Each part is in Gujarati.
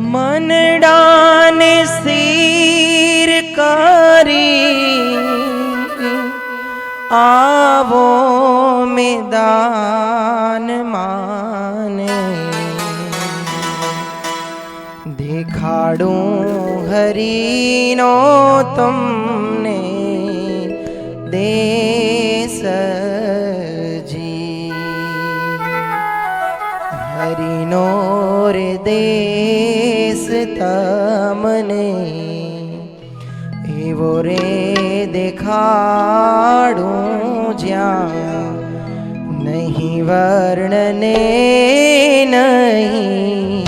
મનડાને શીર કરી આવો મેદાન માને. દેખાડું હરીનો તમને દેસજી હરિનો રે દેશ મને એવો રે દેખાડું જ્યાં નહીં વર્ણને નહીં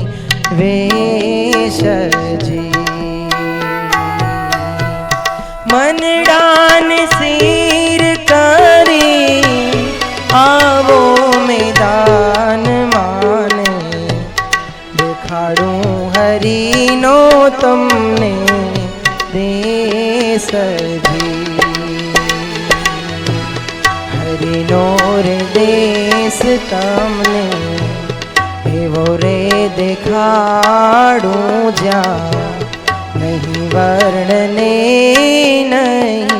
વેશજી. મનડાન શીર તમને દેસજી હરિનો રે દેશ તમને એવો રે દેખાડું જા નહીં વર્ણને નહીં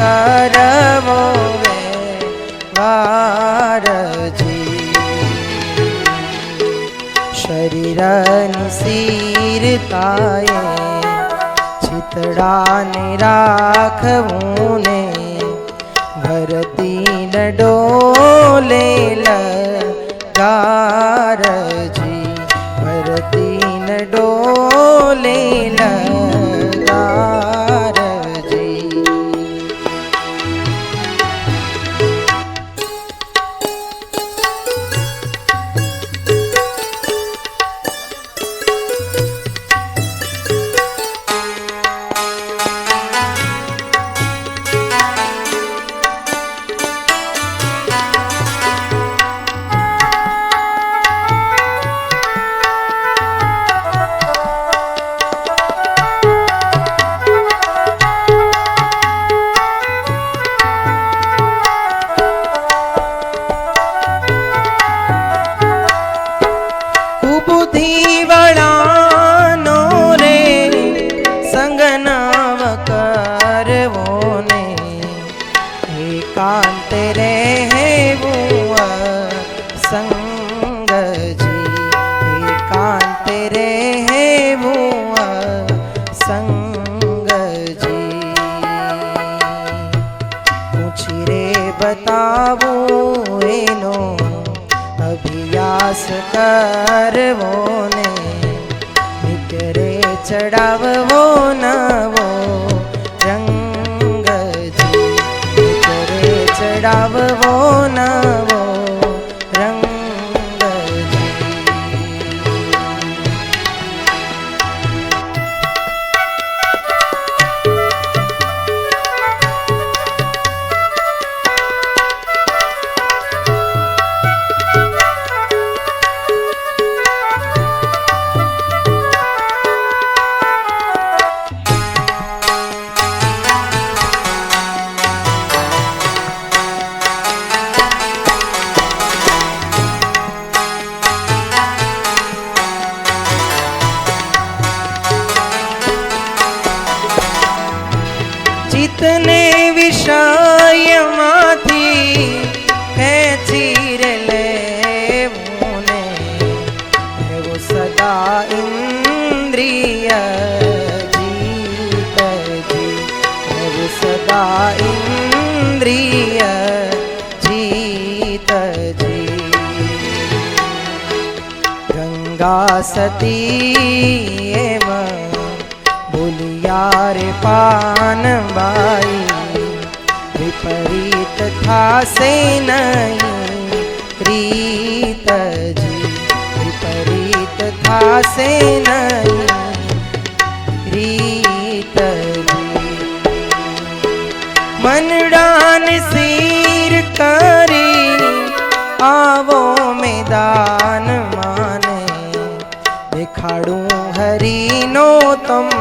કરવો વારજી. શરીરની સ્થિરતાએ ચિતડાને રાખવું ને ભરતી ડોલે ગારજી ભરતી ડોલે ગારજી વળાનો રે સંગનાવ કરવો ને. એકાંત રહેવું સંગજી. એકાંત રહેવું સંગજી. પૂછી રે બતાવું એનો અભ્યાસ કરવો ને નીકરે ચડાવવો નવો. રંગજી નીકરે ચડાવવો નવો. આ ઇન્દ્રિય જીતજી ગંગા સતી એમ બોલિયા રે પાનબાઈ વિપરીત થાશે નહીં રીતજી વિપરીત થાશે નહીં આવો મેદાન માને દેખાડું હરીનો તમને